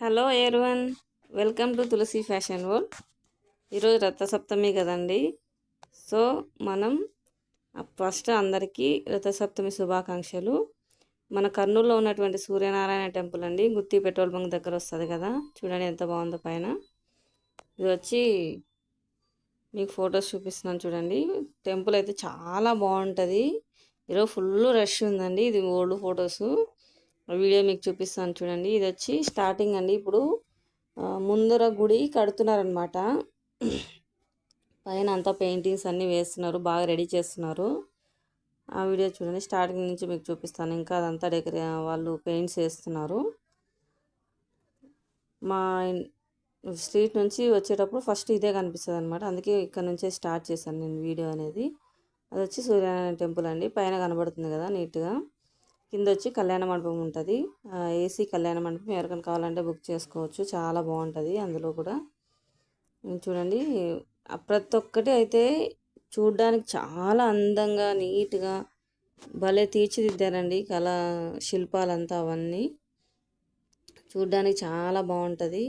Hello everyone welcome to Tulasi fashion world. ఈరోజు రథసప్తమి కదండి. So మనం ఫస్ట్ అందరికీ రథసప్తమి శుభాకాంక్షలు. మన కర్నూలులో ఉన్నటువంటి సూర్యనారాయణ టెంపుల్ అండి. గుత్తి పెట్రోల్ బంక్ దగ్గర వస్తుంది కదా. చూడండి ఎంత బాగుందో పైన. ఇది వచ్చి మీకు ఫొటోస్ చూపిస్తున్నాను చూడండి. టెంపుల్ అయితే చాలా బాగుంటుంది. ఈరోజు ఫుల్ రష్ ఉందండి. ఇది ఓల్డ్ ఫొటోసు. వీడియో మీకు చూపిస్తాను చూడండి. ఇది వచ్చి స్టార్టింగ్ అండి. ఇప్పుడు ముందర గుడి కడుతున్నారనమాట పైన అంతా పెయింటింగ్స్ అన్నీ వేస్తున్నారు. బాగా రెడీ చేస్తున్నారు. ఆ వీడియో చూడండి. స్టార్టింగ్ నుంచి మీకు చూపిస్తాను. ఇంకా అదంతా డెకరే వాళ్ళు పెయింట్స్ వేస్తున్నారు. మా స్ట్రీట్ నుంచి వచ్చేటప్పుడు ఫస్ట్ ఇదే కనిపిస్తుంది అనమాట అందుకే ఇక్కడ నుంచే స్టార్ట్ చేశాను నేను వీడియో అనేది. అది వచ్చి సూర్యనారాయణ టెంపుల్ అండి. పైన కనబడుతుంది కదా నీట్గా కింద వచ్చి కళ్యాణ మండపం ఉంటుంది. ఏసీ కళ్యాణ మండపం ఎవరికైనా కావాలంటే బుక్ చేసుకోవచ్చు. చాలా బాగుంటుంది అందులో కూడా. చూడండి. ప్రతి ఒక్కటి అయితే చూడ్డానికి చాలా అందంగా నీట్గా భలే తీర్చిదిద్దారండి కళా శిల్పాలంతా అవన్నీ. చూడ్డానికి చాలా బాగుంటుంది.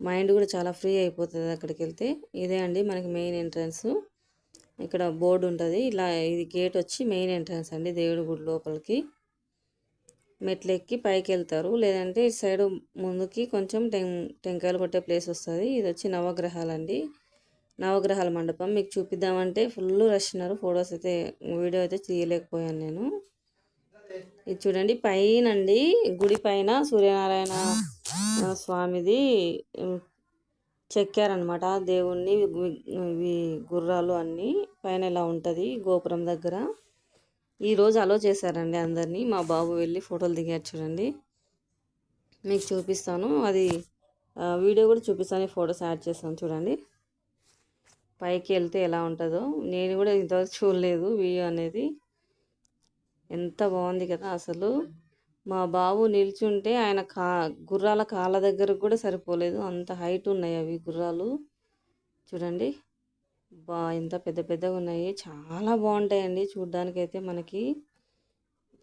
మైండ్ కూడా చాలా ఫ్రీ అయిపోతుంది అక్కడికి వెళ్తే ఇదే అండి మనకి మెయిన్ ఎంట్రన్స్. ఇక్కడ బోర్డు ఉంటుంది ఇలా ఇది గేట్ వచ్చి మెయిన్ ఎంట్రన్స్ అండి దేవుడి గుడి లోపలికి. మెట్లు ఎక్కి పైకి వెళ్తారు లేదంటే ఇటు సైడ్ ముందుకి కొంచెం టెం టెంకాయలు కొట్టే ప్లేస్ వస్తుంది. ఇది వచ్చి నవగ్రహాలండి. నవగ్రహాల మండపం. మీకు చూపిద్దామంటే ఫుల్ రష్ ఉన్నారు. ఫొటోస్ అయితే వీడియో అయితే తీయలేకపోయాను నేను. ఇది చూడండి పైన అండి గుడి పైన సూర్యనారాయణ స్వామిది చెక్కారనమాట దేవుణ్ణి గుర్రాలు అన్నీ పైన ఇలా ఉంటుంది గోపురం దగ్గర. ఈ రోజు అలో చేశారండి అందరినీ. మా బాబు వెళ్ళి ఫోటోలు దిగారు చూడండి. మీకు చూపిస్తాను. అది వీడియో కూడా చూపిస్తాను. ఫొటోస్ యాడ్ చేస్తాను చూడండి. పైకి వెళ్తే ఎలా ఉంటుందో. నేను కూడా ఇంతవరకు చూడలేదు వీడియో అనేది. ఎంత బాగుంది కదా అసలు. మా బాబు నిల్చుంటే ఆయన కా గుర్రాల కాళ్ళ దగ్గరకు కూడా సరిపోలేదు. అంత హైట్ ఉన్నాయి అవి గుర్రాలు. చూడండి. బా ఎంత పెద్ద పెద్దగా ఉన్నాయి. చాలా బాగుంటాయండి. చూడ్డానికైతే మనకి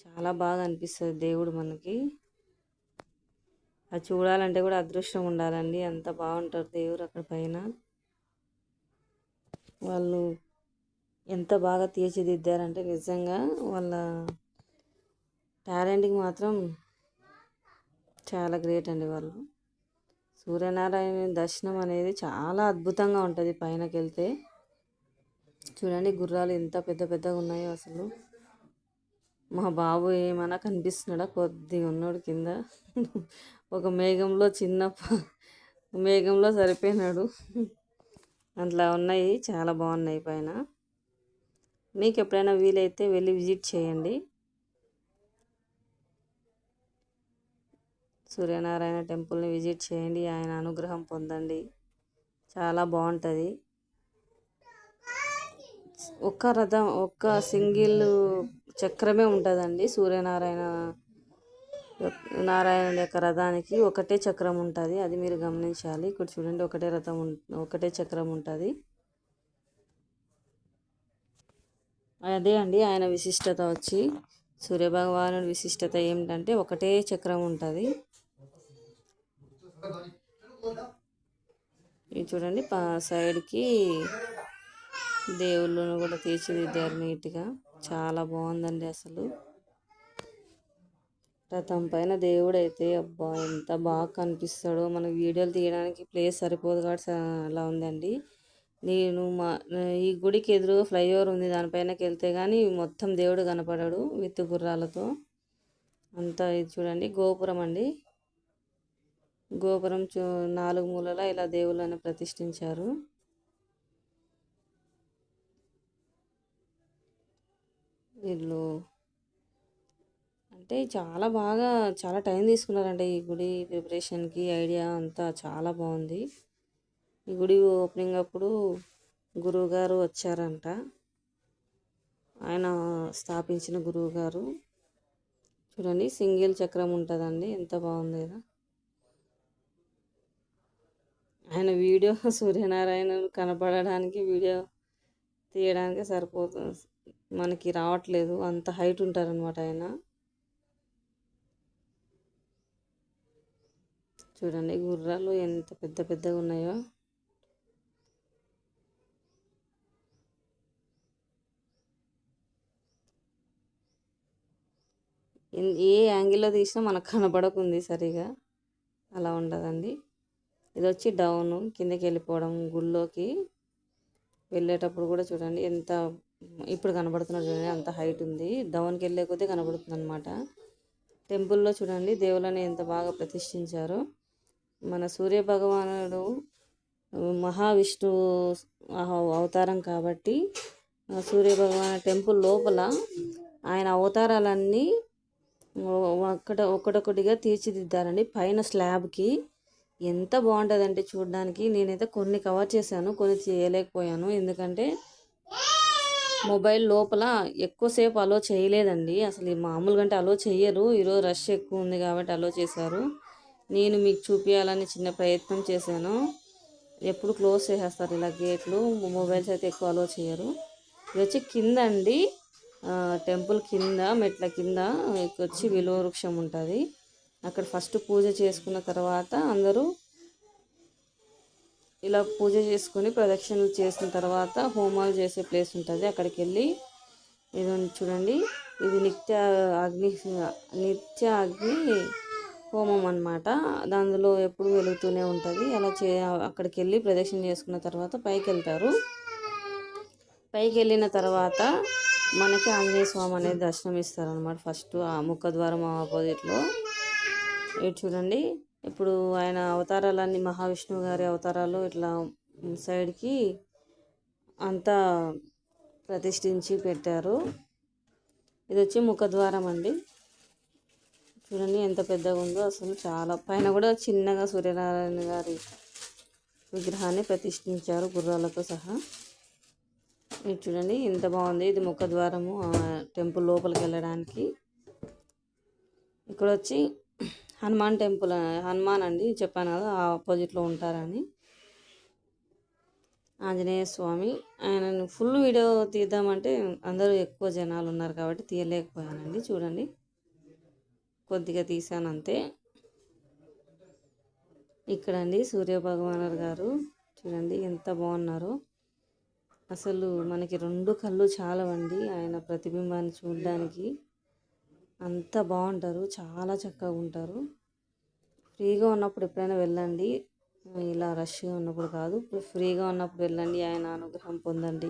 చాలా బాగా అనిపిస్తుంది దేవుడు మనకి. అది చూడాలంటే కూడా అదృష్టం ఉండాలండి. అంత బాగుంటారు దేవుడు అక్కడ పైన. వాళ్ళు ఎంత బాగా తీర్చిదిద్దారంటే నిజంగా వాళ్ళ టాలెంట్కి మాత్రం చాలా గ్రేట్ అండి వాళ్ళు. సూర్యనారాయణ దర్శనం అనేది చాలా అద్భుతంగా ఉంటుంది పైనకి వెళ్తే చూడండి గుర్రాలు ఎంత పెద్ద పెద్దగా ఉన్నాయో అసలు. మా బాబు ఏమైనా కనిపిస్తున్నాడా? కొద్దిగా ఉన్నాడు కింద. ఒక మేఘంలో చిన్న మేఘంలో సరిపోయినాడు. అట్లా ఉన్నాయి చాలా బాగున్నాయి పైన. మీకు ఎప్పుడైనా వీలైతే వెళ్ళి విజిట్ చేయండి. సూర్యనారాయణ టెంపుల్ని విజిట్ చేయండి ఆయన అనుగ్రహం పొందండి. చాలా బాగుంటుంది. ఒక్క రథం ఒక్క సింగిల్ చక్రమే ఉంటుందండి. సూర్యనారాయణ నారాయణుడి యొక్క రథానికి ఒకటే చక్రం ఉంటుంది. అది మీరు గమనించాలి. ఇక్కడ చూడండి ఒకటే రథం ఒకటే చక్రం ఉంటుంది. అదే అండి ఆయన విశిష్టత వచ్చి సూర్యభగవానుడి విశిష్టత ఏమిటంటే ఒకటే చక్రం ఉంటుంది. ఇది చూడండి సైడ్కి దేవుళ్ళను కూడా తీర్చిదిద్దారు నీట్గా. చాలా బాగుందండి అసలు. రథం పైన దేవుడు అయితే అబ్బా ఎంత బాగా కనిపిస్తాడో. మన వీడియోలు తీయడానికి ప్లేస్ సరిపోదు కాబట్టి అలా ఉందండి. నేను మా ఈ గుడికి ఎదురుగా ఫ్లైఓవర్ ఉంది. దానిపైనకి వెళ్తే కానీ మొత్తం దేవుడు కనపడాడు విత్తు గుర్రాలతో. అంతా ఇది చూడండి గోపురం అండి. గోపురం చూ నాలుగు మూలల ఇలా దేవుళ్ళని ప్రతిష్ఠించారు. వీళ్ళు అంటే చాలా బాగా చాలా టైం తీసుకున్నారంటే ఈ గుడి ప్రిపరేషన్కి. ఐడియా అంతా చాలా బాగుంది. ఈ గుడి ఓపెనింగ్ అప్పుడు గురువుగారు వచ్చారంట. ఆయన స్థాపించిన గురువుగారు. చూడండి సింగిల్ చక్రం ఉంటుందండి. ఎంత బాగుంది కదా ఆయన వీడియో సూర్యనారాయణ కనపడడానికి వీడియో తీయడానికి సరిపోతుంది. మనకి రావట్లేదు. అంత హైట్ ఉంటారనమాట ఆయన. చూడండి గుర్రాలు ఎంత పెద్ద పెద్దగా ఉన్నాయో. ఏ యాంగిల్లో తీసినా మనకు కనపడకుంది సరిగా. అలా ఉండదండి. ఇది వచ్చి డౌన్. కిందకి వెళ్ళిపోవడం గుళ్ళోకి వెళ్ళేటప్పుడు కూడా చూడండి ఎంత ఇప్పుడు కనబడుతున్నది చూడండి అంత హైట్ ఉంది. డౌన్కి వెళ్ళే కొద్దీ కనబడుతుంది అనమాట టెంపుల్లో చూడండి దేవులని ఎంత బాగా ప్రతిష్ఠించారు. మన సూర్య భగవానుడు మహావిష్ణు అవతారం కాబట్టి సూర్య భగవాన్ టెంపుల్ లోపల ఆయన అవతారాలన్నీ అక్కడ ఒకటొకటిగా తీర్చిదిద్దారండి. పైన స్లాబ్కి ఎంత బాగుంటుందంటే చూడడానికి నేనైతే కొన్ని కవర్ చేశాను కొన్ని చేయలేకపోయాను. ఎందుకంటే మొబైల్ లోపల ఎక్కువసేపు అలో చేయలేదండి. అసలు మామూలుగా అంటే అలో చేయరు ఈరోజు రష్ ఎక్కువ ఉంది కాబట్టి అలో చేశారు. నేను మీకు చూపించాలని చిన్న ప్రయత్నం చేశాను. ఎప్పుడు క్లోజ్ చేసేస్తారు ఇలా గేట్లు. మొబైల్స్ అయితే ఎక్కువ అలో చేయరు ఇది వచ్చి కింద అండి. టెంపుల్ కింద మెట్ల కింద వచ్చి విలువ వృక్షం ఉంటుంది. అక్కడ ఫస్ట్ పూజ చేసుకున్న తర్వాత అందరూ ఇలా పూజ చేసుకొని ప్రదక్షిణలు చేసిన తర్వాత హోమాలు చేసే ప్లేస్ ఉంటుంది. అక్కడికి వెళ్ళి ఇది చూడండి. ఇది నిత్య అగ్ని నిత్య అగ్ని హోమం అనమాట అందులో ఎప్పుడు వెలుగుతూనే ఉంటుంది. అలా చే అక్కడికి వెళ్ళి ప్రదక్షిణ చేసుకున్న తర్వాత పైకి వెళ్తారు పైకి వెళ్ళిన తర్వాత మనకి ఆంజనేయ స్వామి అనేది దర్శనం ఇస్తారనమాట ఫస్ట్ ఆ ముఖద్వారం ఆపోజిట్లో. ఇటు చూడండి. ఇప్పుడు ఆయన అవతారాలన్నీ మహావిష్ణువు గారి అవతారాలు ఇట్లా సైడ్కి అంతా ప్రతిష్ఠించి పెట్టారు. ఇది వచ్చి ముఖద్వారం అండి. చూడండి ఎంత పెద్దగా ఉందో అసలు చాలా. పైన కూడా చిన్నగా సూర్యనారాయణ గారి విగ్రహాన్ని ప్రతిష్ఠించారు గుర్రాలతో సహా. ఇది చూడండి ఎంత బాగుంది. ఇది ముఖద్వారము టెంపుల్ లోపలికి వెళ్ళడానికి. ఇక్కడ వచ్చి హనుమాన్ టెంపుల్ హనుమాన్ అండి చెప్పాను కదా ఆ ఆపోజిట్లో ఉంటారని. ఆంజనేయ స్వామి ఆయన ఫుల్ వీడియో తీద్దామంటే అందరూ ఎక్కువ జనాలు ఉన్నారు కాబట్టి తీయలేకపోయానండి చూడండి. కొద్దిగా తీసాను అంతే. ఇక్కడ అండి సూర్య భగవానర్ గారు చూడండి ఎంత బాగున్నారో. అసలు మనకి రెండు కళ్ళు చాలవండి ఆయన ప్రతిబింబాన్ని చూడడానికి. అంత బాగుంటారు. చాలా చక్కగా ఉంటారు. ఫ్రీగా ఉన్నప్పుడు ఎప్పుడైనా వెళ్ళండి. ఇలా రష్గా ఉన్నప్పుడు కాదు. ఫ్రీగా ఉన్నప్పుడు వెళ్ళండి. ఆయన అనుగ్రహం పొందండి.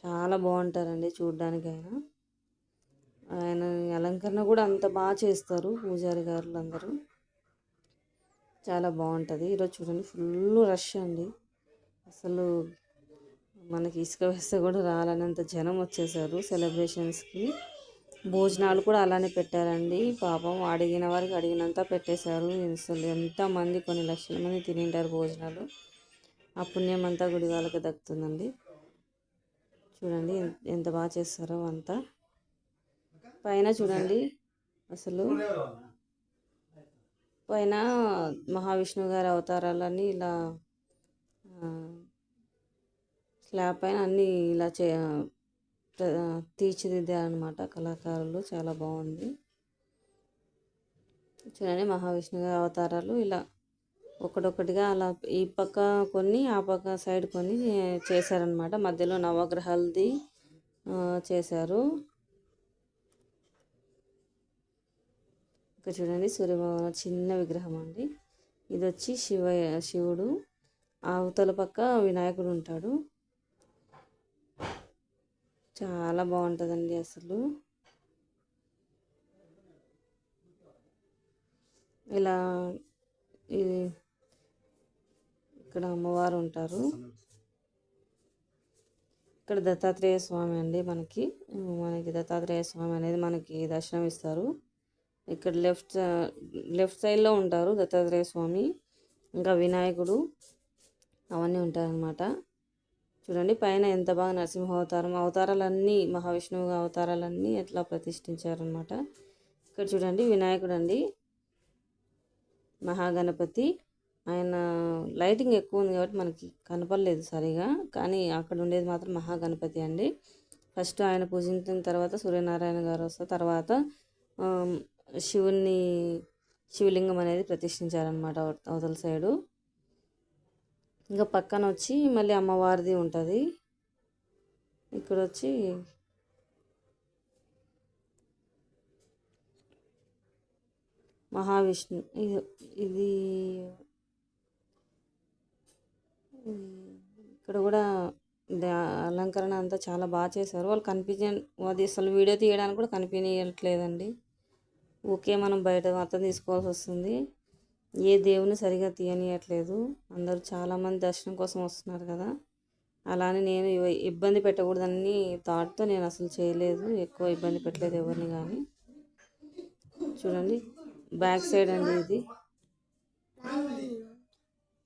చాలా బాగుంటారండి చూడడానికి ఆయన. ఆయన అలంకరణ కూడా అంత బాగా చేస్తారు పూజారి గారులు అందరూ. చాలా బాగుంటుంది. ఈరోజు చూడండి ఫుల్ రష్ అండి. అసలు మనకి ఇసుక వేస్తే కూడా రాలనంత జనం వచ్చేసారు సెలబ్రేషన్స్కి. భోజనాలు కూడా అలానే పెట్టారండి. పాపం అడిగిన వారికి అడిగినంత పెట్టేశారు. అసలు ఎంతమంది కొన్ని లక్షల మంది తినింటారు భోజనాలు. ఆ పుణ్యం అంతా గుడి వాళ్ళకి దక్కుతుందండి. చూడండి ఎంత బాగా చేస్తారో అంతా. పైన చూడండి. అసలు పైన మహావిష్ణువు గారి అవతారాలన్నీ ఇలా స్లాబ్ పైన అన్నీ ఇలా చే తీర్చిదిద్దారనమాట కళాకారులు. చాలా బాగుంది. చూడండి మహావిష్ణువు గారి అవతారాలు ఇలా ఒకటొకటిగా అలా ఈ పక్క కొన్ని ఆ పక్క సైడ్ కొన్ని చేశారనమాట మధ్యలో నవగ్రహాలది చేశారు. ఇక్కడ చూడండి సూర్యభగవాన్ చిన్న విగ్రహం అండి. ఇది వచ్చి శివ శివుడు అవతల పక్క వినాయకుడు ఉంటాడు. చాలా బాగుంటుందండి అసలు. ఇలా ఇది ఇక్కడ అమ్మవారు ఉంటారు. ఇక్కడ దత్తాత్రేయ స్వామి అండి మనకి. మనకి దత్తాత్రేయ స్వామి అనేది మనకి దర్శనం ఇస్తారు ఇక్కడ లెఫ్ట్ లెఫ్ట్ సైడ్లో ఉంటారు దత్తాత్రేయ స్వామి. ఇంకా వినాయకుడు అవన్నీ ఉంటారనమాట చూడండి పైన ఎంత బాగా నరసింహ అవతారం అవతారాలన్నీ మహావిష్ణువు అవతారాలన్నీ ఎట్లా ప్రతిష్ఠించారనమాట ఇక్కడ చూడండి వినాయకుడు అండి మహాగణపతి. ఆయన లైటింగ్ ఎక్కువ ఉంది కాబట్టి మనకి కనపడలేదు సరిగా కానీ అక్కడ ఉండేది మాత్రం మహాగణపతి అండి. ఫస్ట్ ఆయన పూజించిన తర్వాత సూర్యనారాయణ గారు వస్తారు తర్వాత శివుణ్ణి శివలింగం అనేది ప్రతిష్ఠించారనమాట అవతల సైడు. ఇంకా పక్కన వచ్చి మళ్ళీ అమ్మవారిది ఉంటుంది. ఇక్కడ వచ్చి మహావిష్ణు. ఇది ఇది ఇక్కడ కూడా అలంకరణ అంతా చాలా బాగా చేశారు. వాళ్ళు కనిపించ అది అసలు వీడియో తీయడానికి కూడా కనిపించట్లేదండి. ఓకే మనం బయట మాత్రం తీసుకోవాల్సి వస్తుంది. ఏ దేవుని సరిగా తీయనియట్లేదు. అందరూ చాలామంది దర్శనం కోసం వస్తున్నారు కదా. అలానే నేను ఇబ్బంది పెట్టకూడదని థాట్తో నేను అసలు చేయలేదు. ఎక్కువ ఇబ్బంది పెట్టలేదు ఎవరిని కానీ చూడండి బ్యాక్ సైడ్ అండి ఇది.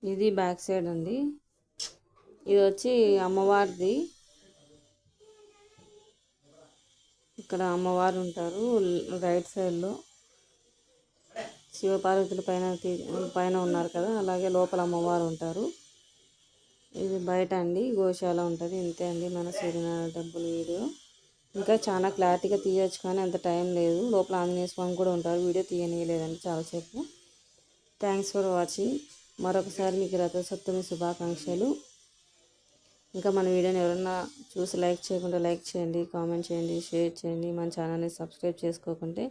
ఇది బ్యాక్ సైడ్ అండి. ఇది వచ్చి అమ్మవారిది. ఇక్కడ అమ్మవారు ఉంటారు రైట్ సైడ్లో. శివపార్వతుల పైన తీ- పైన ఉన్నారు కదా అలాగే లోపల అమ్మవారు ఉంటారు. ఇది బయట అండి గోశాల ఉంటుంది. ఇంతే అండి మన సూర్యనారాయణ టెంపుల్ వీడియో ఇంకా చాలా క్లారిటీగా తీయొచ్చు కానీ అంత టైం లేదు. లోపల ఆంజనేయ స్వామి కూడా ఉంటారు. వీడియో తీయనీయలేదండి చాలాసేపు. Thanks for watching. మరొకసారి మీకు రథసప్తమి శుభాకాంక్షలు. ఇంకా మన వీడియోని ఎవరన్నా చూసి లైక్ చేయకుండా లైక్ చేయండి కామెంట్ చేయండి షేర్ చేయండి. మన ఛానల్ని సబ్స్క్రైబ్ చేసుకోకుంటే